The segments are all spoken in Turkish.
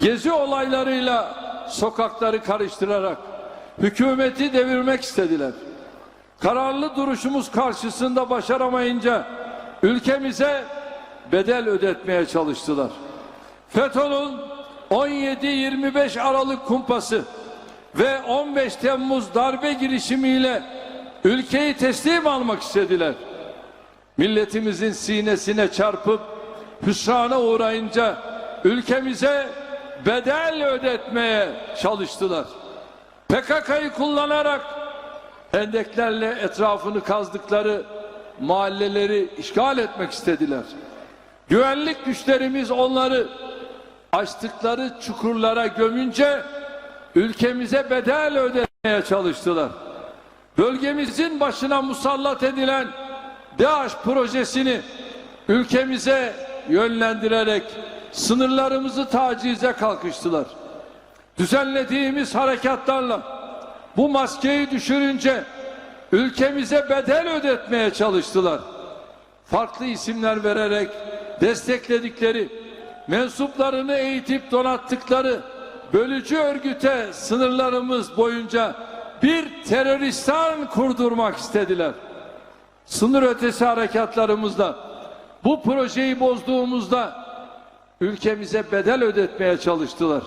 gezi olaylarıyla sokakları karıştırarak hükümeti devirmek istediler. Kararlı duruşumuz karşısında başaramayınca ülkemize bedel ödetmeye çalıştılar. FETÖ'nün 17-25 Aralık kumpası ve 15 Temmuz darbe girişimiyle ülkeyi teslim almak istediler. Milletimizin sinesine çarpıp hüsrana uğrayınca ülkemize bedel ödetmeye çalıştılar. PKK'yı kullanarak hendeklerle etrafını kazdıkları mahalleleri işgal etmek istediler. Güvenlik güçlerimiz onları açtıkları çukurlara gömünce ülkemize bedel ödemeye çalıştılar. Bölgemizin başına musallat edilen DAEŞ projesini ülkemize yönlendirerek sınırlarımızı tacize kalkıştılar. Düzenlediğimiz harekatlarla bu maskeyi düşürünce ülkemize bedel ödetmeye çalıştılar. Farklı isimler vererek destekledikleri, mensuplarını eğitip donattıkları bölücü örgüte sınırlarımız boyunca bir teröristan kurdurmak istediler. Sınır ötesi harekatlarımızda bu projeyi bozduğumuzda ülkemize bedel ödetmeye çalıştılar.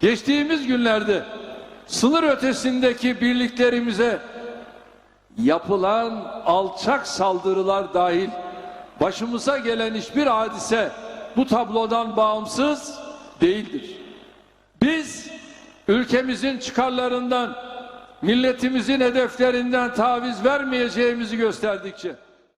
Geçtiğimiz günlerde sınır ötesindeki birliklerimize yapılan alçak saldırılar dahil başımıza gelen hiçbir hadise bu tablodan bağımsız değildir. Biz ülkemizin çıkarlarından, milletimizin hedeflerinden taviz vermeyeceğimizi gösterdikçe